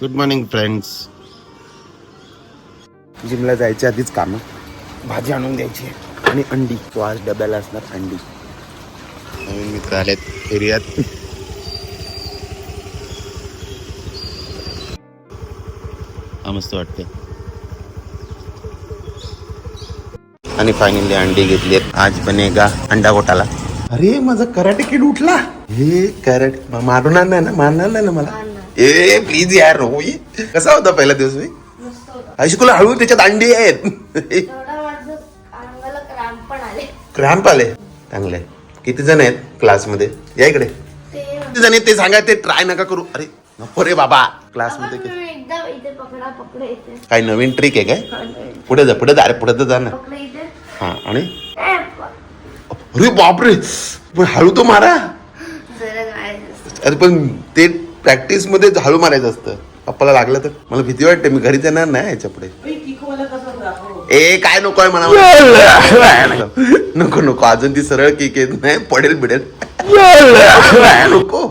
Good morning friends जिमला जायच्या आधीच कामं. भाजी आणून द्यायची आणि अंडी. तो आज डब्याला असणार अंडी. नवीन मित्र आलेत एरियात. हा मस्त वाटते आणि फायनली अंडी घेतली आज बनेगा अंडा घोटाला अरे माझा कराटे किड उठला. हे कराटे मारणार नाही ना मारणार नाही ना मला? ए प्लीज यार नको ये. कसा होता पहिला दिवस मी ऐशिकुला हळू त्याच्यात अंडी आहेत. क्रॅम्प आले. चांगले किती जण आहेत क्लासमध्ये? या इकडे. किती जण आहेत ते सांगा ते ट्राय नका करू. अरे नको रे बाबा. क्लासमध्ये काय नवीन ट्रिक आहे काय? पुढे जा पुढे जा. अरे पुढे तर जा ना. हा आणि? अरे बापरे. पण हळू तो मारा. अरे पण ते प्रॅक्टिसमध्ये हळू मारायचं असतं. पप्पाला लागलं तर. मला भीती वाटते मी घरीच येणार नाही याच्यापुढे ए काय नको आहे मला? नको नको. अजून ती सरळ किक येत नाही. पडेल बिडेल. नको.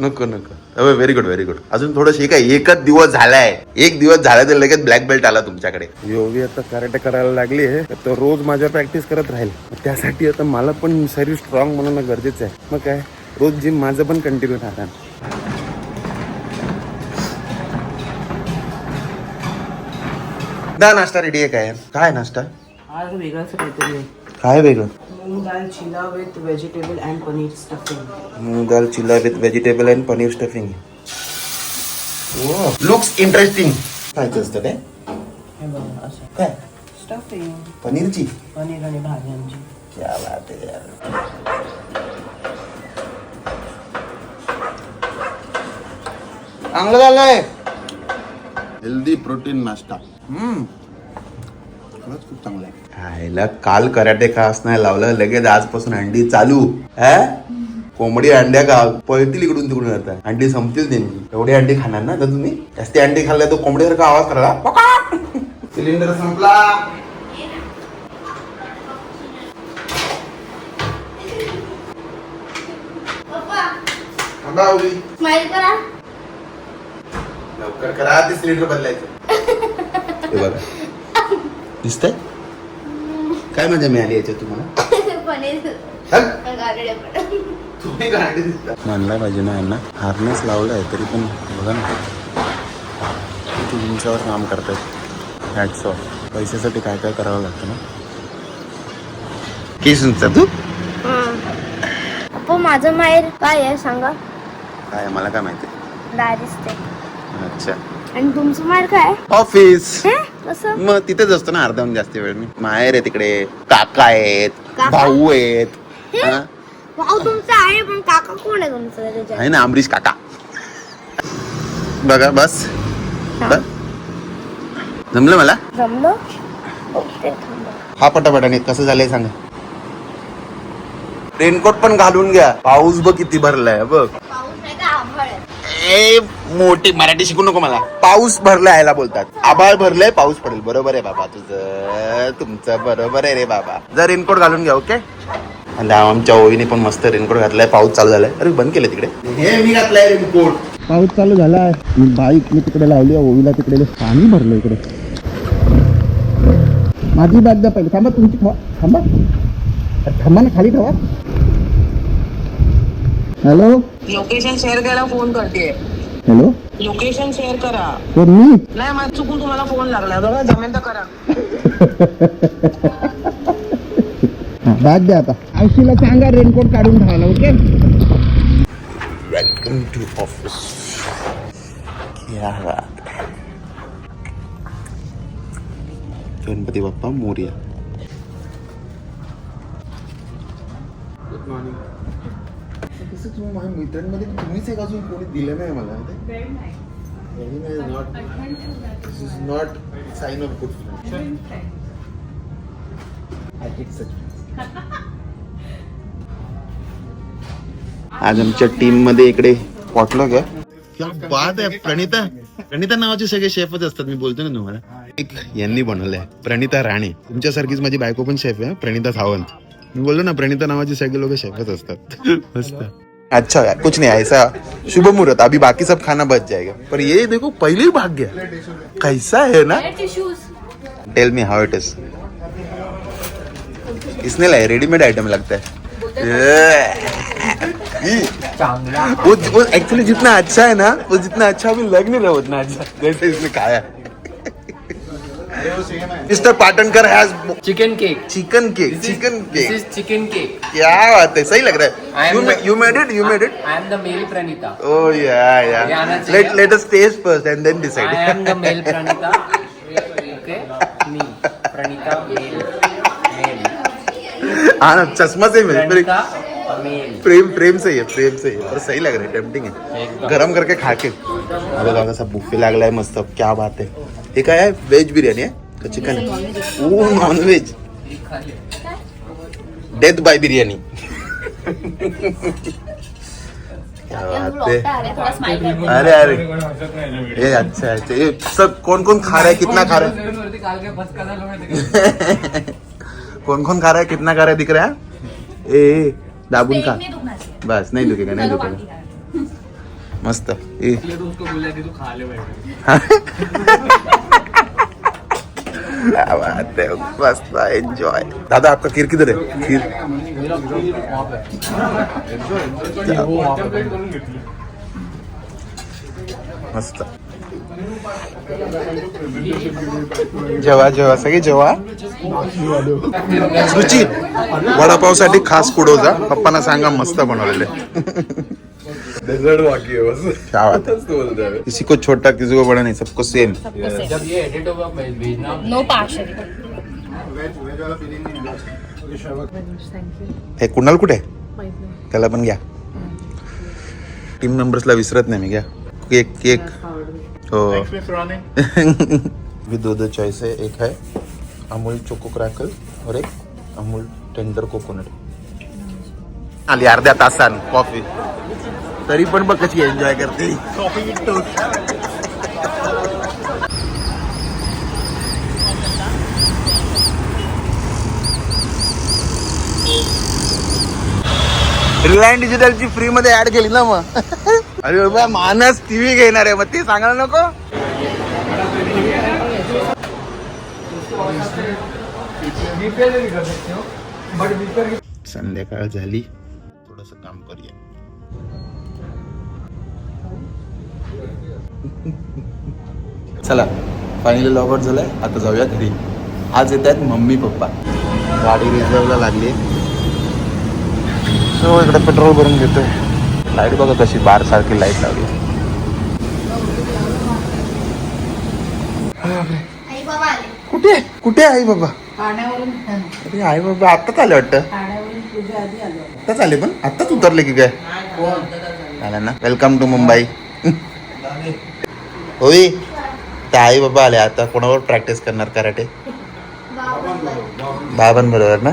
नको नको. व्हेरी गुड व्हेरी गुड अजून थोडं हे काय? एकच दिवस झालाय. एक दिवस झाला तर लगेच ब्लॅक बेल्ट आला तुमच्याकडे. योगी आता कराटे करायला लागली आहे. तर रोज माझ्या प्रॅक्टिस करत राहील. त्यासाठी आता मला पण शरीर स्ट्रॉंग म्हणणं गरजेचं आहे. मग काय? रोज जिम माझं पण कंटिन्यू राहणार. दा नाश्ता रेडी आहे काय काय नाश्ता? आज वेगळंच काहीतरी आहे. काय वेगळं? Moong dal chila with vegetable and paneer stuffing moong dal chilla with vegetable and paneer stuffing looks interesting काय असतं काय? हे बघा असं. काय? स्टफिंग पनीरची? पनीर आणि भाज्यांची क्या बात है यार. चांगलं झालंय. हेल्दी प्रोटीन नाश्ता. खरंच खूप चांगलं आहे. खायला काल कराटे खास नाही लावलं लगेच आजपासून अंडी चालू. हा? कोंबडी अंड्या का पळतील इकडून तिकडून आता. अंडी संपतील त्यांची एवढी अंडी खाणार ना तर तुम्ही? जास्ती अंडी खाल्ल्या तर कोंबडीसारखा आवाज करायला? सिलेंडर संपला. करा. लवकर करा ते सिलेंडर बदलायचं. हे बघा. दिसतंय? काय मजा मिळाली याच्यात तुम्हाला? मानला पाहिजे ना यांना. हार्नेस लावलाय तरी पण बघा ना. किती उंचावर काम करतायत. हॅट्स ऑफ पैशासाठी काय काय करावं लागतं ना? किसूनचा तू. पप्पा माझं माहेर काय आहे? सांगा. काय मला काय माहिती? अच्छा. आणि तुमचं माहेर काय? ऑफिस हे? कसं मग तिथेच असतो ना अर्धा जास्त वेळ मी माहेर आहे तिकडे काका आहेत काका? भाऊ आहेत हा? भाऊ तुमचा आहे पण काका कोण आहे तुमचं त्याच्यात? आहे ना अमरीश काका बघा बस. बस. जमलं मला जमलं ओके थांबा. हा पटापटाने कसं झालंय सांगा रेनकोट पण घालून घ्या पाऊस बघ किती भरलाय बघ पाऊस नाही का आभाळ आहे ए मोठी मराठी शिकू नको मला. पाऊस भरलाय याला बोलतात. आभाळ भरलंय पाऊस पडेल. बरोबर आहे बाबा तुझं. तुमचं बरोबर आहे रे बाबा. जर रेनकोट घालून घ्या ओके? आणि आमच्या ओवीने पण मस्त रेनकोट घातलाय. पाऊस चालू झालाय. अरे बंद केलं तिकडे. हे मी घातलाय रेनकोट. पाऊस चालू झालाय. बाईक मी तिकडे लावली ओवीला तिकडे पाणी भरलं इकडे. माझी बॅग द्या पहिले. थांबा तुमची थांबा. थांबा ना खाली ठेवा. हॅलो लोकेशन शेअर करायला फोन करते. हॅलो लोकेशन शेअर करा. कोण मी? नाही माझ चुकून तुम्हाला फोन लागला. बघा जमेल तर करा. बॅग द्या आता. आयशीला सांगा रेनकोट काढून ठेवायला ओके वेलकम टू ऑफिस क्या बात गणपती बाप्पा मोर्या. गुड मॉर्निंग कसं तुम्ही माझ्या मित्रांमध्ये तुम्हीच एक अजून कोणी दिलं नाही मला not this is not sign off good I take such आज आमच्या टीममध्ये इकडे पॉटलॉग आहे. क्या बात आहे प्रणिता. प्रणिता नावाचे सगळे शेफच असतात मी बोलतो ना तुम्हाला. एक यांनी बनवलंय प्रणिता राणे. तुमच्यासारखीच माझी बायको पण शेफ आहे प्रणिता सावंत. मी बोललो ना प्रणिता नावाचे सगळे लोक शेफच असतात. मस्त. अच्छा है कुछ नहीं ऐसा शुभ मुहूर्त अभी बाकी सब खाना बच जाएगा। पर ये देखो पहले ही भाग गया। कैसा है ना? Tell me how it is इसने लाया रेडीमेड आइटम लगता है। वो वो एक्चुअली जितना अच्छा है ना वो जितना अच्छा अभी लग नहीं रहा उतना अच्छा। जैसे इसने खाया। Mister Patankar has chicken cake chicken cake chicken cake chicken cake क्या बात है सही लग रहा है। You you made it you made it I am the male Pranita that's it, Let yeah. let us taste first and then decide. I am the male Pranita okay me Pranita male male हाँ चश्मा से Pranita mail प्रेम प्रेम से ही है प्रेम से ही है। पर सही लग रहा है tempting है। गरम करके खा के। अरे दादा सब बुफे लागलाय मस्त. क्या बात है हे काय आहे? व्हेज बिर्याणी आहे? का chicken or non veg death by biryani. अरे अरे. ये अच्छा अच्छा ये सब कौन कौन खा रहा है कितना खा रहा है? कौन कौन खा रहा है कितना खा रहा है दिख रहा है? ए ए, दाबून खा। बस नहीं दुखेगा नहीं दुखेगा। मस्त. ए. बात है मस्त एंजॉय दादा आपका खीर किधर है? खीर. मस्त. जेवा जेवा सगळे जेवा? रुची वडापावसाठी खास कुडोजा. पप्पांना सांगा मस्त बनवलेले. क्या बात है? किसी को छोटा किसी को बड़ा नहीं सबको सेम जब ये एडिट होगा मैं भेजना। नो पार्शल हे कुणाल कुठे? त्याला पण घ्या. टीम मेंबर्सला विसरत नाही मी घ्या. केक केक हो. भी दो दो चॉइस है. एक है अमूल चोको क्रॅकल और एक अमूल टेंडर कोकोनट आली अर्ध्या तासान कॉफी तरी पण बघ कशी एन्जॉय करते. रिलायन्स डिजिटलची फ्री मध्ये ऍड केली ना मग. अरे बाबा मानस टीव्ही घेणार आहे मग ते सांगायला नको. संध्याकाळ झाली. थोडस काम करूया. चला फायनली लॉग आउट झालंय. आता जाऊया घरी. आज येत आहेत मम्मी पप्पा. गाडी रिझर्वला लागली. सो इकडे पेट्रोल भरून घेतोय. लाइट बघा कशी बार सारखी लाइट लावली. आई बाबा आले. कुठे? कुठे आई बाबा? अरे आई बाबा आत्ताच आले वाटतं? आत्ताच आले पण? आत्ताच उतरले की काय? आला ना. वेलकम टू मुंबई होई त्या आई बाबा आले आता कोणावर प्रॅक्टिस करणार कराटे? बाबांबरोबर ना?